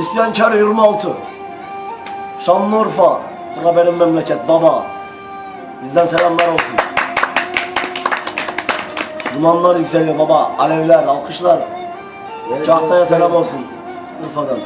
İsyankar 26. Şanlıurfa. Bura benim memleket baba. Bizden selamlar olsun. Dumanlar yükseliyor baba. Alevler, alkışlar. Cahtaya selam olsun. Urfa'dan.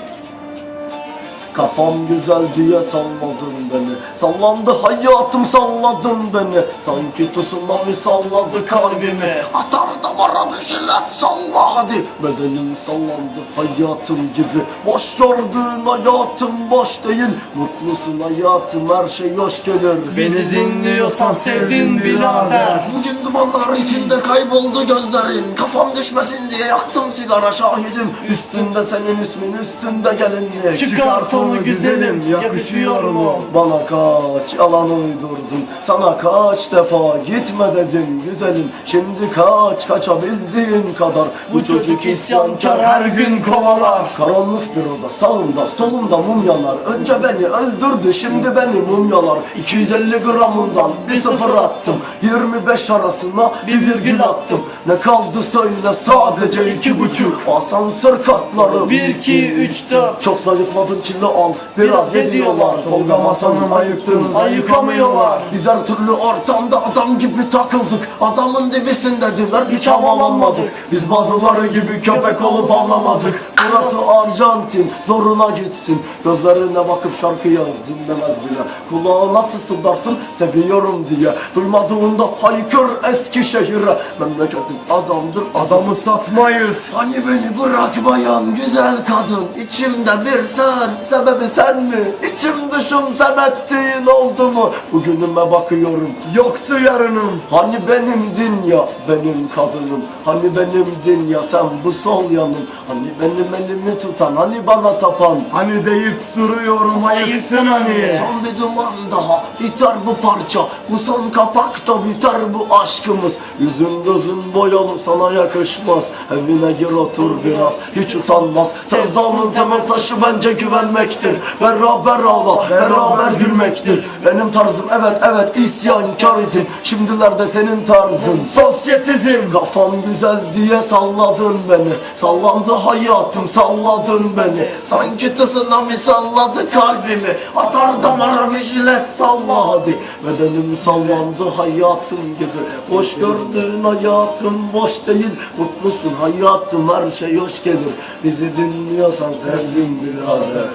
Kafam güzel diye salladın beni Sallandı hayatım salladın beni Sanki tsunami salladı kalbimi Atar damara bir şeyler salla. Hadi Bedenim sallandı hayatım gibi. Boş gördüğün hayatım boş değil. Mutlusun hayatım her şey hoş gelir. Bizi dinliyorsan sevdin birader. Bugün dumanlar içinde kayboldu gözlerin. Kafam düşmesin diye yaktım sigara şahidim. Üstünde senin ismin üstünde gelinlik. Çıkart onu güzelim yakışıyor mu? Bana kaç yalan uydurdun. Sana kaç defa gitme dedim güzelim. Şimdi kaç kaçabildiğin kadar. Bu çocuk isyankar her gün kovalar. Karanlık bir oda sağımda solumda mum yanar Önce beni öldürdü şimdi beni mumyalar. 250 gramından bir sıfır attım. 25 arasına bir virgül attım. Ne kaldı söyle sadece iki buçuk. Asansör katları. 1, 2, 3, 4 çok zayıfladın kilo al. Biraz yediyorlar. Tolga masanın ayıktığını Ayıkamıyorlar. Biz her türlü ortamda adam gibi takıldık. Adamın dibisindedirler hiç havalanmadık. Biz bazıları gibi köpek olup avlamadık. Burası Arjantin zoruna gitsin. Gözlerine bakıp şarkı yaz dinlemez bile. Kulağına fısıldarsın seviyorum diye. Duymadığında haykır Eskişehir'e. Memleketim adamdır adamı satmayız. Hani beni bırakmayan güzel kadın? İçimde bir sen sebebi sen mi? İçim dışım sen ettiğin oldu mu? Bugünüme bakıyorum yoktu yarınım. Hani benim dünya benim kadınım Hani benim dünya sen bu sol yanım Hani benim elimi tutan hani bana tapan. Hani deyip duruyorum ayıktın hani? Son bir duman daha biter bu parça. Bu son kapakta biter bu aşkımız. Yüzün gözün boyalı sana yakışmaz. Evine gir otur biraz hiç utanmaz. Sevdanın temel taşı bence güvenmektir. Beraber ağla beraber gülmektir. Benim tarzım evet evet isyankarizm Şimdilerde senin tarzın. Sosyetizm Kafam güzel diye salladın beni. Sallandı hayatım salladın beni. Sanki tsunami salladı kalbimi. Atar damara bir jilet salla hadi. Bedenim sallandı hayatım gibi. Boş gördüğün hayatım boş değil. Mutlusun hayatım her şey hoş gelir. Bizi dinliyorsan sevdim birader.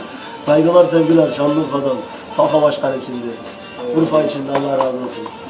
Saygılar sevgiler Şanlıurfa'dan. Kafa Başkan içinde. Urfa içinde Allah razı olsun